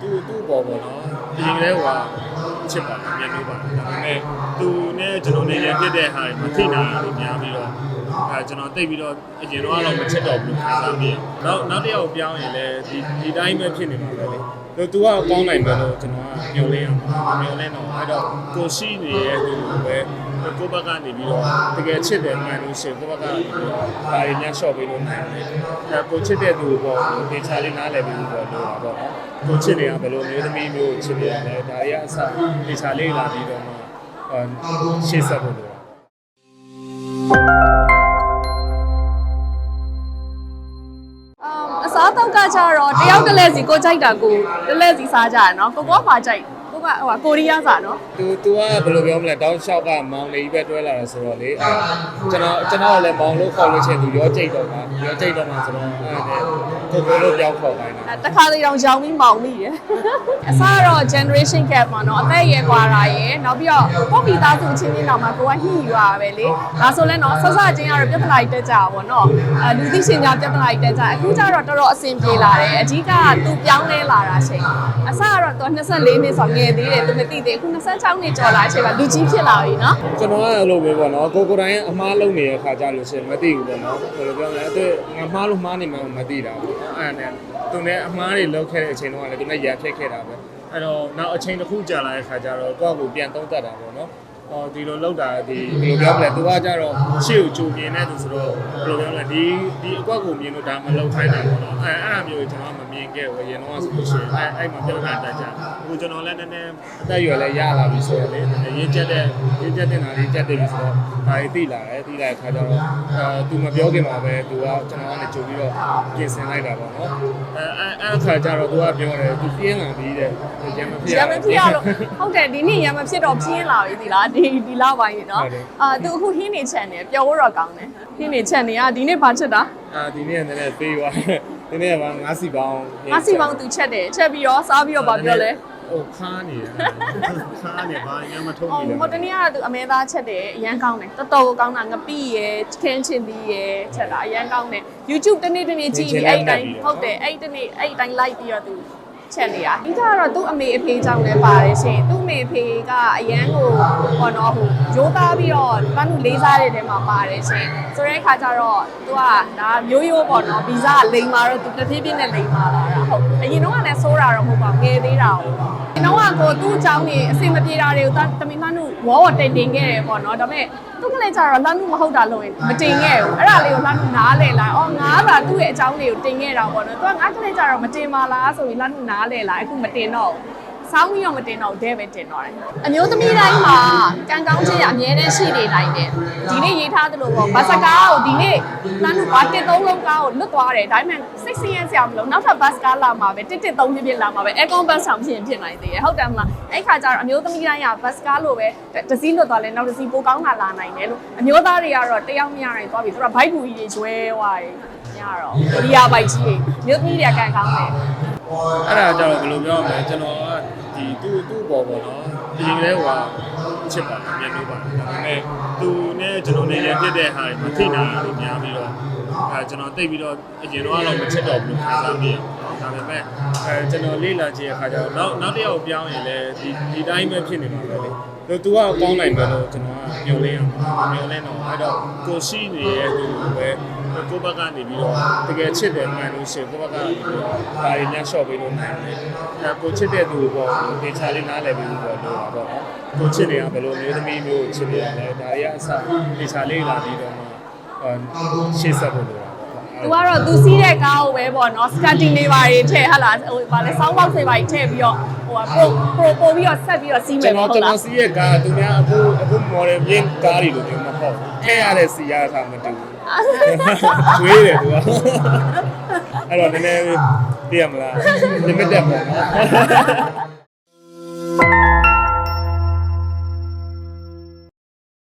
သူ့သူ့ပေါ်ပေါ့နော်အရင်ကလေးကချစ်ပါတယ်မြန်လို့ပါတယ်ဒါပေမဲ့သူနဲ့ကျွန်တော်နဲ့ရဖြစ်တဲ့ဟာတွေမထိနိုင်လို့များပြီးတော့ အဲကျွန်တော်တိတ်ပြီးတော့အရင်တော့တော့မချစ်တော့ဘူးခံစားမိနောက်နောက်တစ်ယောက်ပြောင်းရင်လည်းဒီဒီတိုင်းပဲဖြစ်နေမှာပဲလေလို့ तू ကကောင်းနိုင်တယ်လို့ကျွန်တော်ကမျှော်လင့်ရမှာမျှော်လင့်တော့အဲ့တော့ကိုရှိနေတဲ့သူပဲကိုယ့်ဘက်ကနေပြီးတော့တကယ်ချစ်တယ်မှန်လို့ရှိရင်ကိုယ့်ဘက်ကနေပြီးတော့ဒါတွေညှော့ရှော့ပေးလို့နိုင်တယ်အဲကိုချစ်တဲ့သူပေါ့ဒေချာလေးနားလည်ပြီးတော့လို့တာပေါ့နော်ကိုချစ်နေတာဘယ်လိုမျိုးသမီးမျိုးချစ်နေရလဲဒါတွေကအစဒေချာလေးလာပြီးတော့မှအဲရှေ့ဆက်ဖို့ စားအသောက်ကကြတော့တယောက်တစ်လဲစီကိုကြိုက်တာကိုတစ်လဲစီစားကြရနော်ကိုကောပါကြိုက်ကိုကဟိုကိုရီးယားစားနော်သူသူကဘယ်လိုပြောမလဲတောင်းလျှောက်ကမောင်လေးပဲတွဲလာတာဆိုတော့လေအဲကျွန်တော်ကျွန်တော်လည်းမောင်လို့ခေါ်လို့ချင်သူရောကြိတ်တော့မှာရောကြိတ်တော့မှာဆိုတော့အဲ့ဒါ ကိုကိုလို့ပြောင်းခေါ်ခိုင်းတာအဲတခါလေတောင်ရောင်ပြီးမောင်မိရယ်အစားကတော့ generation gap မှာနော်အသက်အရွယ်ကွာတာရယ်နောက်ပြီးတော့ကိုယ့်မိသားစုအချင်းချင်းတောင်မှကိုကညှိယူရတာပဲလေဒါဆိုလဲနော်ဆက်စချင်းကတော့ပြဿနာတွေတက်ကြတာပေါ့နော်အဲလူသိရှင်များပြဿနာတွေတက်ကြအခုကျတော့တော်တော်အဆင်ပြေလာတယ်အကြီးကသူပြောင်းလဲလာတာချိန်အစားကတော့သူ24နှစ်ဆိုငယ်သေးတယ်သူမသိသေးအခု26နှစ်ကျော်လာအချိန်မှာလူကြီးဖြစ်လာပြီနော်ကျွန်တော်ကအဲ့လိုပဲပေါ့နော်ကိုကိုတိုင်းအမားလုံးနေတဲ့ခါကြလို့ရှိရင်မသိဘူးပေါ့နော်ဘယ်လိုပြောမလဲအဲ့ငါမှားလို့မှားနေမှမသိတာပေါ့ အဲ့ဒါနဲ့သူနဲ့အမားတွေလောက်ခဲ့တဲ့အချိန်တုန်းကလည်းသူနဲ့ရံဖြစ်ခဲ့တာပဲအဲ့တော့နောက်အချိန်တစ်ခုကြာလာတဲ့ခါကျတော့ကိုယ့်ကိုပြန်သုံးသပ်တာပေါ့နော် အော်ဒီလိုလောက်တာဒီဘယ်လိုပြောမလဲသူကကြတော့ရှေ့ကိုကြိုမြင်တဲ့သူဆိုတော့ဘယ်လိုပြောမလဲဒီဒီအကွက်ကိုမြင်လို့ဒါမလောက်ခိုင်းတာပေါ့နော်အဲအဲ့အမျိုးကျွန်တော်ကမမြင်ခဲ့ဘူးအရင်တော့ဆိုလို့ရှိရင်အဲအဲ့မှာပြောတာတက်ကြအခုကျွန်တော်လည်းနည်းနည်းအသက်အရွယ်လည်းရလာပြီဆိုတော့လေနည်းနည်းရင်းချက်တဲ့ရင်းချက်တဲ့နာလေးချက်တယ်ပြီဆိုတော့ဒါကြီးသိလာတယ်သိလာတဲ့ခါကျတော့အဲသူမပြောခင်မှာပဲသူကကျွန်တော်ကနေကြိုပြီးတော့ပြင်ဆင်လိုက်တာပေါ့နော်အဲအဲအဲ့ခါကျတော့သူကပြောတယ်သူပြင်းလာပြီးတဲ့ရံမဖြစ်ရမဖြစ်ရလို့ဟုတ်တယ်ဒီနေ့ရမဖြစ်တော့ပြင်းလာပြီဒီလားဒီဒီလောက်ပိုင်းနေနော်ဟုတ်တယ်အာသူအခုဟင်းနေချက်နေပျော်ဖို့တော့ကောင်းတယ်ဟင်းနေချက်နေကဒီနေ့ဘာချက်တာအာဒီနေ့ကလည်းနည်းနည်းပေးသွားဒီနေ့ကငါးစီပေါင်းငါစီပေါင်းသူချက်တယ်ချက်ပြီးတော့စားပြီးတော့ဘာပြောလဲဟိုခါနေတယ်ခါနေဘာညမထုံးအော်နေတယ်ဟိုတနေ့ကတော့သူအမဲသားချက်တယ်အရန်ကောင်းတယ်တော်တော်ကိုကောင်းတာငပိရယ်ခင်းချင်သီးရယ်ချက်တာအရန်ကောင်းတယ် YouTube တနေ့တနေ့ကြည့်ပြီးအဲ့ဒီတိုင်းဟုတ်တယ်အဲ့ဒီတနေ့အဲ့ဒီတိုင်း like ပြီးတော့သူ ချက်နေတာဒီကတော့သူ့အမေအဖေကြောင့်လည်းပါတယ်ရှင်သူ့အမေအဖေကအရန်ကိုဟောတော့ဟိုရိုးသားပြီးတော့ဘာလို့လေးစားတဲ့တဲမှာပါတယ်ရှင်ဆိုတဲ့အခါကျတော့သူကဒါမျိုးရိုးပေါ့နော်ဗီဇာလိမ်မာတော့သူတစ်ဖြည်းဖြည်းနဲ့လိမ်မာလာတာဟုတ်အရင်တော့ကလည်းစိုးတာတော့မဟုတ်ပါဘူးငယ်သေးတာဟုတ်ဒီတော့ကကိုသူ့အကြောင်းနေအစင်မပြေတာတွေကိုတမင်မှန်းတို့ဝေါ်ဝတင်တင်ခဲ့တယ်ပေါ့နော်ဒါပေမဲ့သူကလည်းကြတော့လှမ်းမှုမဟုတ်တာလို့ရင်မတင်ခဲ့ဘူးအဲ့ဒါလေးကိုလှမ်းမှုနားလဲလာအော်ငါကသူ့ရဲ့အကြောင်းတွေကိုတင်ခဲ့တာပေါ့နော်သူကငါကလည်းကြတော့မတင်ပါလားဆိုပြီးလှမ်းမှုနားလဲလာအခုမတင်တော့ဘူး စောင်းပြီးတော့မတင်တော့ဒဲပဲတင်တော့တယ်အမျိုးသမီးတိုင်းမှာကံကောင်းခြင်းရအမြဲတမ်းရှိနေနိုင်တယ်ဒီနေ့ရေးထားသလိုပေါ့ဘတ်စကားကိုဒီနေ့လှမ်းမှုဘာတစ်သုံးလုံးကားကိုလွတ်သွားတယ်ဒါပေမဲ့စိတ်ဆင်းရဲစရာမလိုနောက်ထပ်ဘတ်စကားလာမှာပဲတစ်တစ်သုံးပြပြလာမှာပဲအဲကွန်ဘတ်ဆောင်ဖြစ်ရင်ဖြစ်နိုင်သေးတယ်ဟုတ်တယ်မလားအဲ့ခါကျတော့အမျိုးသမီးတိုင်းကဘတ်စကားလိုပဲတစ်စီးလွတ်သွားလဲနောက်တစ်စီးပိုကောင်းတာလာနိုင်တယ်လို့အမျိုးသားတွေကတော့တယောက်မရနိုင်သွားပြီသူကဘိုက်ဘူးကြီးတွေကျွဲသွားတယ်ညတော့ဒီယာဘိုက်ကြီးတွေမျိုးသမီးတွေကကန်ကောင်းတယ်အဲ့ဒါကြတော့ဘယ်လိုပြောမလဲကျွန်တော်ကဒီ သူ့သူ့ပေါ်ပေါ့နော်အရင်ကလေးကချစ်ပါတယ်မြန်လို့ပါတယ်ဒါပေမဲ့သူနဲ့ကျွန်တော်နဲ့ရဖြစ်တဲ့ဟာတွေမထိနိုင်လို့များပြီးတော့အဲကျွန်တော်တိတ်ပြီးတော့အရင်တော့တော့မချစ်တော့ဘူးခံစားမိရ ဒါပေမဲ့အဲကျွန်တော်လေ့လာကြည့်ရခါကျတော့နောက်နောက်တစ်ယောက်ပြောင်းရင်လည်းဒီဒီတိုင်းပဲဖြစ်နေမှာပဲလေလို့သူကကောင်းနိုင်တယ်လို့ကျွန်တော်ကညှို့လင်းရမှာညှို့လင်းတော့အဲ့တော့ကိုရှိနေတဲ့သူပဲကိုယ့်ဘက်ကနေပြီးတော့တကယ်ချစ်တယ်မှန်လို့ရှိရင်ကိုယ့်ဘက်ကနေပြီးတော့ဒါတွေညှော့ရှော့ပေးလို့နိုင်တယ်အဲကိုချစ်တဲ့သူပေါ့ဒေချာလေးနားလည်ပြီးတော့လို့တာပေါ့နော်ကိုချစ်နေတာဘယ်လိုမျိုးသမီးမျိုးကိုချစ်နေရလဲဒါတွေကအစဒေချာလေးလာပြီးတော့မှရှေ့ဆက်ဖို့လိုတာပေါ့ သူကတော့သူစီးတဲ့ကားကိုပဲပေါ့နော်စကတ်တင်လေးပါတွေထည့်ဟလာဟိုဗာလဲဆောင်းဘောက်တွေပါထည့်ပြီးတော့ဟိုပရိုပရိုပို့ပြီးတော့ဆက်ပြီးတော့စီးမယ်ကျွန်ပေါ့တော်ဟုတ်ကျွန်လားတော်စီးရဲ့ကားသူများအခုအခု model ပြင်းကားတွေလိုမျိုးမဟုတ်ဘူးထည့်ရတဲ့စီရတာမတူဘူးကျွေးတယ်သူကအဲ့တော့နည်းနည်းသိရမလား limited ပေါ့နော်